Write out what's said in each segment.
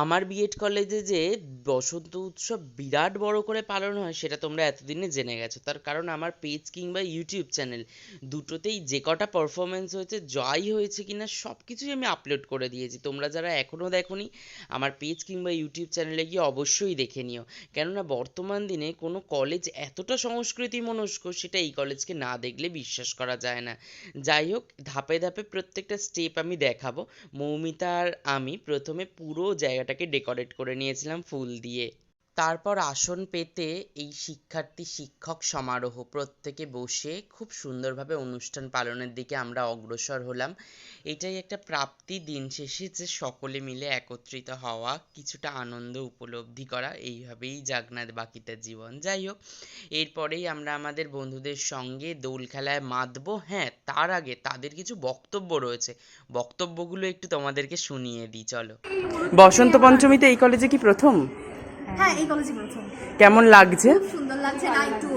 আমার বিএড কলেজে যে বসন্ত উৎসব বিরাট বড় করে পালন হয়, সেটা তোমরা এতদিনে জেনে গেছো। তার কারণ আমার পেজ কিংবা ইউটিউব চ্যানেল দুটোতেই যে কটা পারফরমেন্স হয়েছে, যাই হয়েছে কিনা সব কিছুই আমি আপলোড করে দিয়েছি। তোমরা যারা এখনও দেখোনি, আমার পেজ কিংবা ইউটিউব চ্যানেলে গিয়ে অবশ্যই দেখে নিও। কেননা বর্তমান দিনে কোনো কলেজ এতটা সংস্কৃতি মনস্ক, সেটা এই কলেজকে না দেখলে বিশ্বাস করা যায় না। যাই হোক, ধাপে ধাপে প্রত্যেকটা স্টেপ আমি দেখাবো। মৌমিতা আর আমি প্রথমে পুরো জায়গাটাকে ডেকোরেট করে নিয়েছিলাম ফুল দিয়ে। তারপর আসন পেতে এই শিক্ষার্থী শিক্ষক সমারোহ প্রত্যেকে বসে খুব সুন্দরভাবে অনুষ্ঠান পালনের দিকে আমরা অগ্রসর হলাম। এটাই একটা প্রাপ্তি দিন শেষে যে সকলে মিলে একত্রিত হওয়া, কিছুটা আনন্দ উপলব্ধি করা, এইভাবেই যাক না বাকিটা জীবন। যাই হোক, এরপরেই আমরা আমাদের বন্ধুদের সঙ্গে দোল খেলায় মাতবো। হ্যাঁ তার আগে তাদের কিছু বক্তব্য রয়েছে। বক্তব্যগুলো একটু তোমাদেরকে শুনিয়ে দিই, চলো। বসন্ত পঞ্চমীতে এই কলেজে কি প্রথম? হ্যাঁ। এই কলেজে প্রথম। কেমন লাগছে? সুন্দর লাগছে। না একটু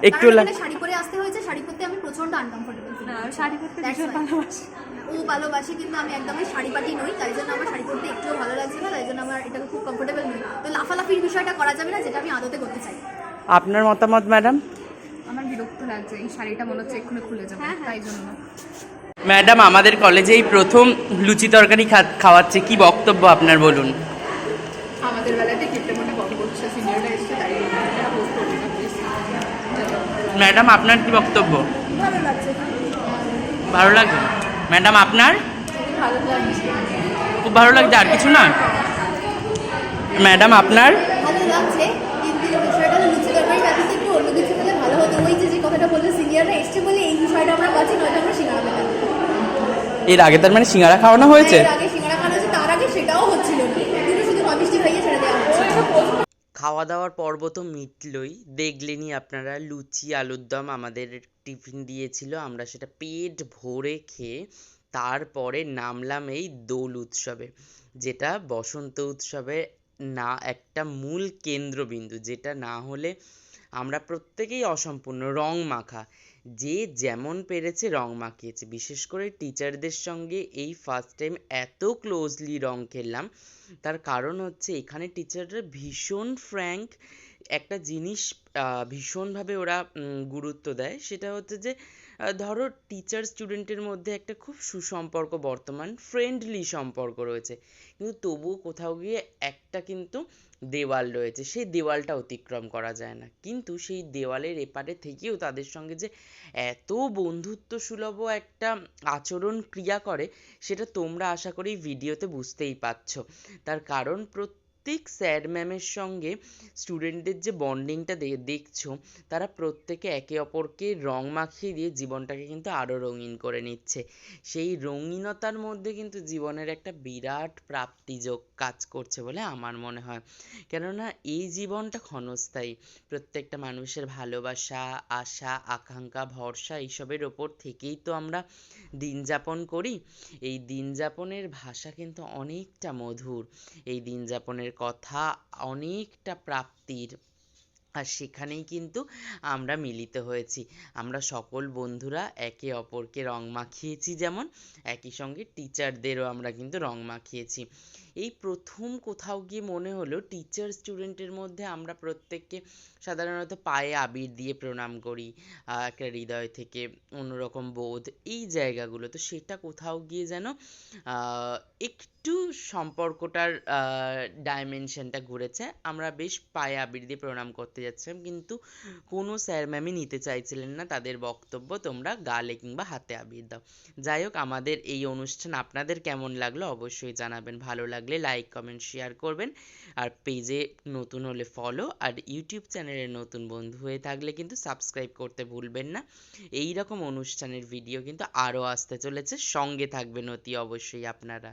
একটু কারণ শাড়ি পরে আসতে হয়েছে শাড়ি পরতে আমি প্রচণ্ড আনকমফোর্টেবল শাড়ি পরতে ভীষণ ভালোবাসি। ও ভালোবাসে কিন্তু আমি একদমই শাড়ি পাটি নই তাই জন্য আমার শাড়ি পরতে একটুও ভালো লাগছে না তাই জন্য আমার এটাকে খুব কমফোর্টেবল নই তো লাফালাফির বিষয়টা করা যাবে না যেটা আমি আদতে করতে চাই। আপনার মতামত ম্যাডাম? আমার বিরক্ত লাগছে এই শাড়িটা মনে হচ্ছে এক্ষুনি খুলে যাবে হ্যাঁ, হ্যাঁ। তাই জন্য। ম্যাডাম আমাদের কলেজেই প্রথম লুচি তরকারি খাওয়াচ্ছে কি বক্তব্য আপনার বলুন? ম্যাডাম আপনার কি বক্তব্য? ভালো লাগছে। ম্যাডাম আপনার? খুব ভালো লাগছে আর কিছু না? ম্যাডাম আপনার? ভালো লাগছে কিন্তু বিষয়টা হলো লুচি তরকারি ব্যতীত একটু খাওয়া দাওয়ার পর্ব তো মিটলই। দেখলেনই আপনারা, লুচি, আলুর দম আমাদের টিফিন দিয়েছিল, আমরা সেটা পেট ভরে খেয়ে তারপরে নামলাম এই দোল উৎসবে, যেটা বসন্ত উৎসবে না, একটা মূল কেন্দ্রবিন্দু, যেটা না হলে আমরা প্রত্যেকেই অসম্পূর্ণ, রং মাখা। যে যেমন পেরেছে রং মাখিয়েছে। বিশেষ করে টিচারদের সঙ্গে এই ফার্স্ট টাইম এত ক্লোজলি রং খেললাম। তার কারণ হচ্ছে এখানে টিচাররা ভীষণ ফ্র্যাঙ্ক একটা জিনিস ভীষণভাবে ওরা গুরুত্ব দেয়। সেটা হচ্ছে যে ধরো টিচার স্টুডেন্টের মধ্যে একটা খুব সুসম্পর্ক বর্তমান ফ্রেন্ডলি সম্পর্ক রয়েছে। কিন্তু তবুও কোথাও গিয়ে একটা কিন্তু দেওয়াল রয়েছে, সেই দেওয়ালটা অতিক্রম করা যায় না। কিন্তু সেই দেওয়ালের এপারে থেকেও তাদের সঙ্গে যে এত বন্ধুত্ব সুলভ একটা আচরণ ক্রিয়া করে, সেটা তোমরা আশা করি ভিডিওতে বুঝতেই পারছ। তার কারণ প্রত্যেক স্যার ম্যামের সঙ্গে স্টুডেন্টদের যে বন্ডিংটা দেখছ, তারা প্রত্যেকে একে অপরকে রং মাখিয়ে দিয়ে জীবনটাকে কিন্তু আরও রঙিন করে নিচ্ছে। সেই রঙিনতার মধ্যে কিন্তু জীবনের একটা বিরাট প্রাপ্তিযোগ কাজ করছে বলে আমার মনে হয়। কেননা এই জীবনটা ক্ষণস্থায়ী। প্রত্যেকটা মানুষের ভালোবাসা, আশা, আকাঙ্ক্ষা, ভরসা এইসবের ওপর থেকেই তো আমরা দিন যাপন করি। এই দিন যাপনের ভাষা কিন্তু অনেকটা মধুর। এই দিন যাপনের কথা অনেকটা প্রাপ্তির। আর সেখানেই কিন্তু আমরা মিলিত হয়েছি। আমরা সকল বন্ধুরা একে অপরকে রং মাখিয়েছি যেমন, একই সঙ্গে টিচারদেরও আমরা কিন্তু রং মাখিয়েছি। এই প্রথম কোথাও গিয়ে মনে হলো টিচার স্টুডেন্টের মধ্যে আমরা প্রত্যেককে সাধারণত পায়ে আবির দিয়ে প্রণাম করি আহ, একটা হৃদয় থেকে অন্যরকম বোধ এই জায়গাগুলো। তো সেটা কোথাও গিয়ে যেন আহ, একটু সম্পর্কটার ডাইমেনশনটা ঘুরেছে আমরা বেশ পায়ে আবির দিয়ে প্রণাম করতে যাচ্ছিলাম কিন্তু কোনো স্যার ম্যামই নিতে চাইছিলেন না তাদের বক্তব্য তোমরা গালে কিংবা হাতে আবির দাও। যাই হোক আমাদের এই অনুষ্ঠান আপনাদের কেমন লাগল অবশ্যই জানাবেন ভালো লাগলে লাইক কমেন্ট শেয়ার করবেন। আর পেজে নতুন হলে ফলো আর ইউটিউব চ্যানেলে নতুন বন্ধু হয়ে থাকলে কিন্তু সাবস্ক্রাইব করতে ভুলবেন না। এই রকম অনুষ্ঠানের ভিডিও কিন্তু আরও আসতে চলেছে। সঙ্গে থাকবেন অতি অবশ্যই আপনারা।